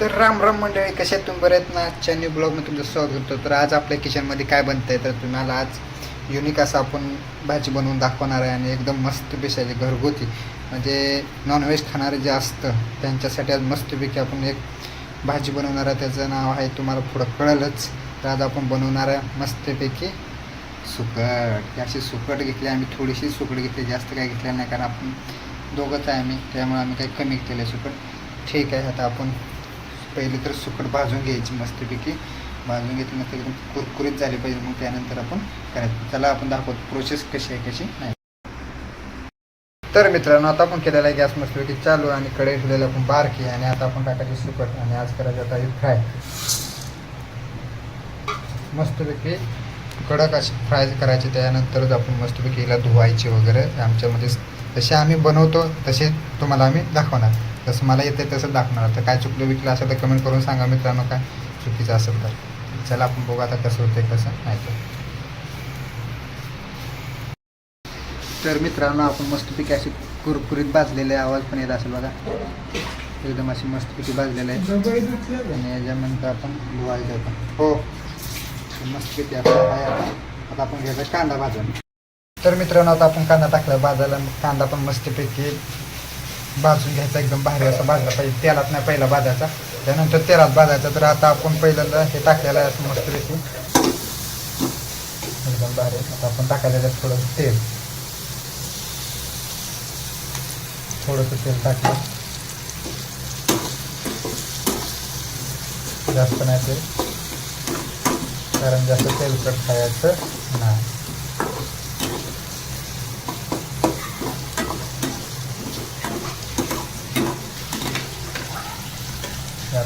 तर राम राम मंडळी कशा आहेत तुम्ही? बरेत ना? आजच्या न्यू ब्लॉगमध्ये तुमचं स्वागत करतो. तर आज आपल्या किचनमध्ये काय बनतं आहे तर तुम्हाला आज युनिक असं आपण भाजी बनवून दाखवणार आहे आणि एकदम मस्त बेसायची घरगुती. म्हणजे नॉनव्हेज खाणारे जे असतं त्यांच्यासाठी आज मस्तपैकी आपण एक भाजी बनवणार आहे. त्याचं नाव आहे तुम्हाला पुढं कळलंच. तर आज आपण बनवणार आहे मस्तपैकी सुकट. अशी सुकट घेतली आम्ही थोडीशी सुकट घेतली जास्त काय घेतलं नाही कारण आपण दोघंच आहे आम्ही. त्यामुळे आम्ही काही कमी केलं आहे सुकट. ठीक आहे आता आपण पहिले तर सुकट भाजून घ्यायची मस्तपैकी. भाजून घेतल्यानंतर एकदम कुरकुरीत झाली पाहिजे. मग त्यानंतर आपण करायचं त्याला आपण दाखवतो प्रोसेस कशी आहे कशी नाही. तर मित्रांनो आता आपण केलेला आहे गॅस मस्तपैकी चालू आणि कढई ठेवलेला आपण बारकी आणि आता आपण टाकायची सुकट आणि आज करायचं आता फ्राय. मस्तपैकी कडक अशी फ्राय करायचे. त्यानंतरच आपण मस्तपैकी हिला धुवायची वगैरे. आमच्यामध्ये जसे आम्ही बनवतो तसे तुम्हाला आम्ही दाखवणार. जसं मला येतं तसं दाखवणार तर काय चुकलं विकलं असेल तर कमेंट करून सांगा मित्रांनो काय चुकीचं असेल तर. चला आपण बघू आता कसं होतं कसं नाही तर. तर मित्रांनो आपण मस्तपैकी अशी कुरकुरीत भाजलेले आवाज पण येत असेल बघा. एकदम अशी मस्तपैकी भाजलेले आहे. आणि याच्यानंतर आपण धुवायचं आपण हो. मस्तपैकी आपला आता. आता आपण घ्यायचा कांदा भाजून. तर मित्रांनो आता आपण कांदा टाकला भाजायला मग कांदा पण मस्तपैकी भाजून घ्यायचा एकदम भारी असा भाजला पाहिजे. तेलात नाही पहिला भाजायचा. त्यानंतर तेलात भाजायचा. तर आता आपण पहिल्यांदा हे टाकलेलं आहे असं मस्तपैकी एकदम भारी आता आपण टाकायला त्यात थोडं तेल. थोडंसं तेल टाकलं. जास्त नाही तेल. कारण जास्त तेलकट खायचं नाही.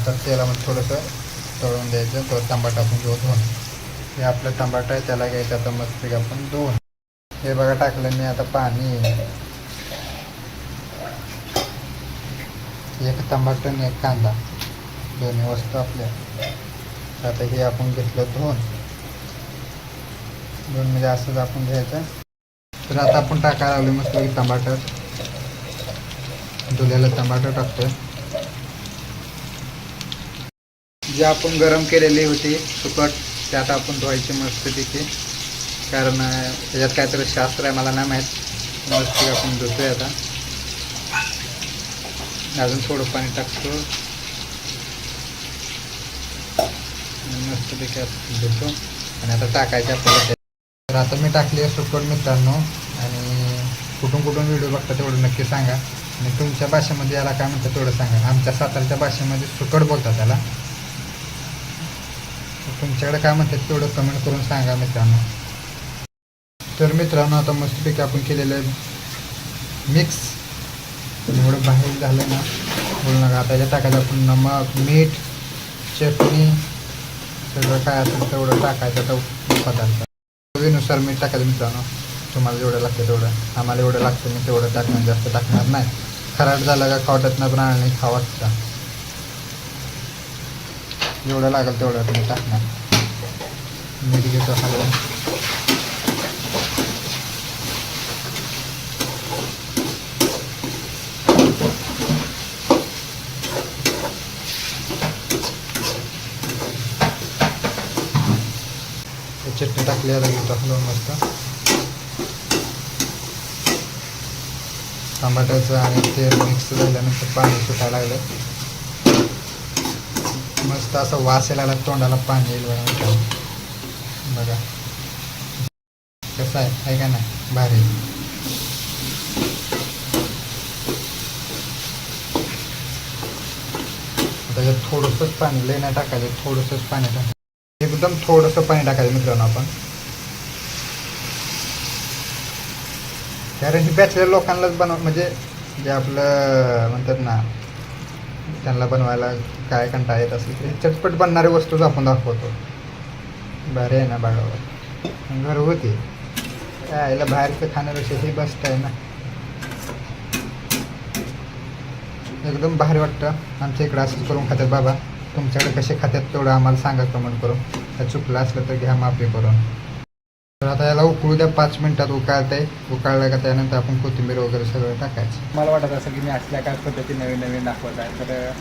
आता तेलामध्ये थोडंसं तळून द्यायचं तो टमाटा आपण घेऊ धुवून. हे आपलं टमाटा आहे त्याला घ्यायचं आता मस्तपैकी आपण धुवून. हे बघा टाकलं मी आता पाणी. एक टमाटर आणि एक कांदा. दोन्ही वस्तू आपल्या. आता हे आपण घेतलं धुवून. दोन म्हणजे असंच आपण घ्यायचं. तर आता आपण टाकायला लागलो मस्त टमाटर धुलेलं टमाटर टाकतोय. जे आपण गरम केलेली होती सुकट ते आता आपण धुवायची मस्त तिथे कारण त्याच्यात काहीतरी शास्त्र आहे मला नाही माहीत. मस्त आपण धुतोय आता. अजून थोडं पाणी टाकतो. मस्त मस्तपैकी आपण धुतो. आणि आता टाकायचे आपल्याला. तर आता मी टाकली आहे सुकट मित्रांनो. आणि कुठून कुठून व्हिडिओ बघता तेवढं नक्की सांगा. आणि तुमच्या भाषेमध्ये याला काय म्हणतात तेवढं सांगा. आमच्या सातारच्या भाषेमध्ये सुकट बोलतात त्याला. तुमच्याकडे काय म्हणतात तेवढं कमेंट करून सांगा मित्रांनो. तर मित्रांनो आता मस्तपैकी आपण केलेलं आहे मिक्स एवढं बाहेर झालं ना बोलू नका. आता याच्या टाकायचं आपण नमक मीठ चटणी सगळं काय असेल तेवढं टाकायचं आता पदार्थ. चवीनुसार मीठ टाकायचं मित्रांनो. तुम्हाला जेवढं लागतं तेवढं. आम्हाला एवढं लागतं मी तेवढं टाकणार जास्त टाकणार नाही. खराट झालं का खावटत नाही पण आणि खावा वाटतं. जेवढं लागेल तेवढं तुम्ही टाकणार. मीठ घेतो हलवून. चटणी टाकली आता घेतो हलवून मस्त. टमाट्याचं आणि ते मिक्स झाल्यानंतर पाणी सुटायला लागलं. मस्त असं वास यायला तोंडाला पाणी येईल बघा बघा. कसं आहे? आहे का नाही? भारी. त्याच्यात थोडंसंच पाणी लय नाही टाकायचं थोडंसंच पाणी टाकायचं. एकदम थोडंसं पाणी टाकायचं मित्रांनो आपण. कारण ही बॅचलर लोकांनाच बनव म्हणजे जे आपलं म्हणतात ना त्यांना बनवायला काय कंटा येत असेल ते चटपट बनणारी वस्तूच आपण दाखवतो. भारी आहे ना बाळावर घरगुती काय आईला बाहेरचं खाण्यापेक्षा हे बेस्ट आहे ना. एकदम भारी वाटतं. आमच्या इकडं असंच करून खातात बाबा. तुमच्याकडे कसे खातात तेवढं आम्हाला सांगा कमेंट करून. त्या चुकलं असलं तर घ्या माफी करून. तर आता याला उकळू द्या पाच मिनिटात उकाळते. उकाळलं का त्यानंतर आपण कोथिंबीर वगैरे सगळं टाकायचं. मला वाटत असं की मी असल्या काय पद्धती नवीन नवीन दाखवत आहे. तर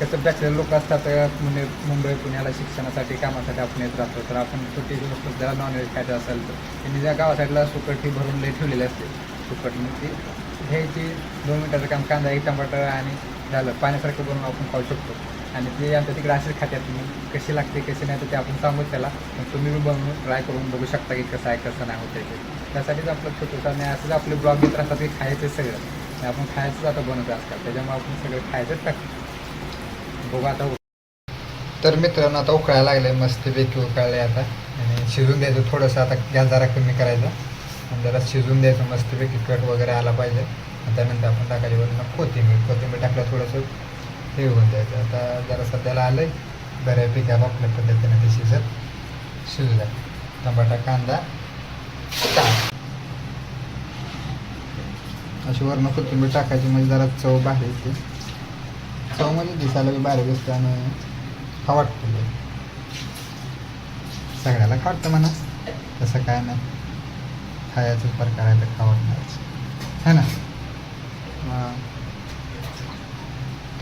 कसं बॅचलर लोक असतात म्हणजे मुंबई पुण्याला शिक्षणासाठी कामासाठी आपण येत राहतो. तर आपण छोटी गोष्ट जरा नॉनव्हेज खायचं असेल तर त्यांनी ज्या गावासाईडला सुकटी सुकट ही भरून लई ठेवलेली असते. सुकट मग ती घ्यायची दोन मिनटाचं काम कांदा एक टमाटर आणि झालं पाण्यासारखं बनवून आपण खाऊ शकतो. आणि ते आमच्या तिकडे असेच खात्यात मी कशी लागते कशी नाही तर ते आपण सांगू त्याला. मग तुम्ही बनवून ट्राय करून बघू शकता की कसं आहे कसं नाही होतं ते. त्यासाठीच आपलं छोटं आणि असंच आपले ब्लॉग मित्र असतात की खायचं सगळं. आणि आपण खायचंच आता बनवतो असतात. त्याच्यामुळे आपण सगळं खायचंच टाकतो बघू आता तर मित्रांनो आता उकळायला लागलं मस्तपैकी उकळले आता. आणि शिजून द्यायचं थोडंसं. आता गॅस जरा कमी करायचा. आणि जरा शिजून द्यायचं. मस्तपैकी कट वगैरे आला पाहिजे. आणि त्यानंतर आपण टाकायची वरून कोथिंबीर. कोथिंबीर टाकलं थोडंसं. हे होऊन द्यायचं आता जरा सध्याला आलं आहे बऱ्यापैकी आपल्या पद्धतीने ते शिजत शिजलं टमाटा कांदा अशी वरून कोथिंबीर टाकायची म्हणजे जरा चव भारी येते. चव म्हणजे दिसायला बी भारी दिसते आणि खा वाटतं सगळ्याला खावटतं म्हणा. तसं काय नाही. खायचं प्रकार आहे तर खा वाटणार है ना? हां.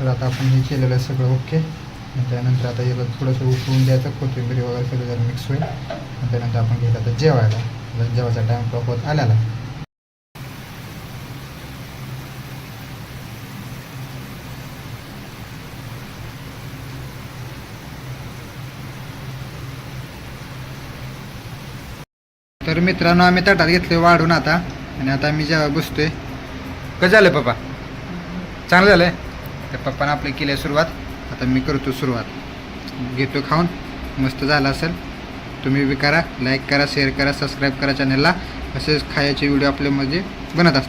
तर आता आपण हे केलेलं आहे सगळं ओके. त्यानंतर आता याला थोडंसं उकळून द्यायचं कोथिंबीर वगैरे सगळं जरा मिक्स होईल. आणि त्यानंतर आपण घ्यायला आता जेवायला. जेवायचा जेवायचा टाईम होत आलेला तर मित्रांनो आम्ही ताटात घेतले वाढून आता. आणि आता मी जेव्हा बसतोय. कसं झालं पप्पा? चांगलं झालंय? तर पप्पानं आपली केली आहे सुरुवात. आता मी करतो सुरुवात. घेतो खाऊन. मस्त झालं असेल. तुम्ही बी करा लाईक करा शेअर करा सबस्क्राईब करा चॅनलला असेच खायचे व्हिडिओ आपल्यामध्ये बनत असतात.